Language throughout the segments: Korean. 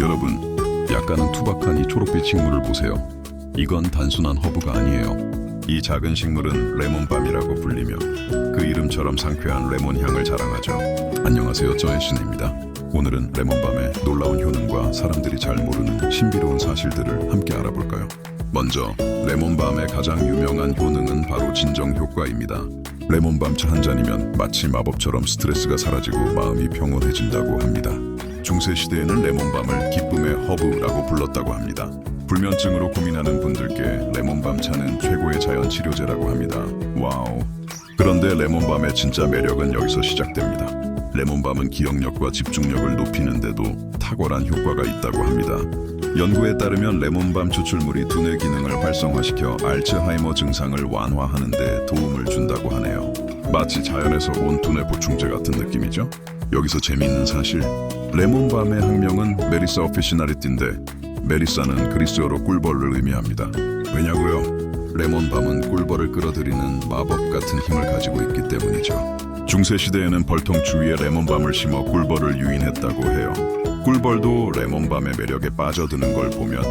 여러분, 약간은 투박한 이 초록빛 식물을 보세요. 이건 단순한 허브가 아니에요. 이 작은 식물은 레몬밤이라고 불리며 그 이름처럼 상쾌한 레몬 향을 자랑하죠. 안녕하세요, 저의신입니다. 오늘은 레몬밤의 놀라운 효능과 사람들이 잘 모르는 신비로운 사실들을 함께 알아볼까요? 먼저 레몬밤의 가장 유명한 효능은 바로 진정 효과입니다. 레몬밤 차 한 잔이면 마치 마법처럼 스트레스가 사라지고 마음이 평온해진다고 합니다. 중세 시대에는 레몬밤을 기쁨의 허브라고 불렀다고 합니다. 불면증으로 고민하는 분들께 레몬밤 차는 최고의 자연 치료제라고 합니다. 와우. 그런데 레몬밤의 진짜 매력은 여기서 시작됩니다. 레몬밤은 기억력과 집중력을 높이는데도 탁월한 효과가 있다고 합니다. 연구에 따르면 레몬밤 추출물이 두뇌 기능을 활성화시켜 알츠하이머 증상을 완화하는 데 도움을 준다고 하네요. 마치 자연에서 온 두뇌 보충제 같은 느낌이죠. 여기서 재미있는 사실, 레몬밤의 학명은 메리사 오피시나리티인데 메리사는 그리스어로 꿀벌을 의미합니다. 왜냐고요? 레몬밤은 꿀벌을 끌어들이는 마법 같은 힘을 가지고 있기 때문이죠. 중세 시대에는 벌통 주위에 레몬밤을 심어 꿀벌을 유인했다고 해요. 꿀벌도 레몬밤의 매력에 빠져드는 걸 보면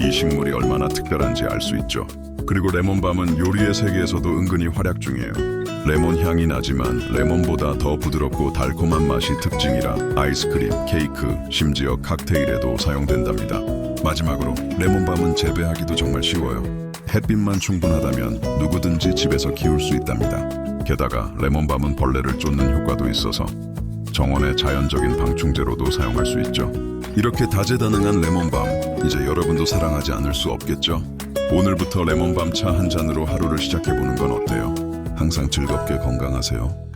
이 식물이 얼마나 특별한지 알 수 있죠. 그리고 레몬밤은 요리의 세계에서도 은근히 활약 중이에요. 레몬 향이 나지만 레몬보다 더 부드럽고 달콤한 맛이 특징이라 아이스크림, 케이크, 심지어 칵테일에도 사용된답니다. 마지막으로 레몬밤은 재배하기도 정말 쉬워요. 햇빛만 충분하다면 누구든지 집에서 키울 수 있답니다. 게다가 레몬밤은 벌레를 쫓는 효과도 있어서 정원의 자연적인 방충제로도 사용할 수 있죠. 이렇게 다재다능한 레몬밤, 이제 여러분도 사랑하지 않을 수 없겠죠? 오늘부터 레몬밤 차 한 잔으로 하루를 시작해보는 건 어때요? 항상 즐겁게 건강하세요.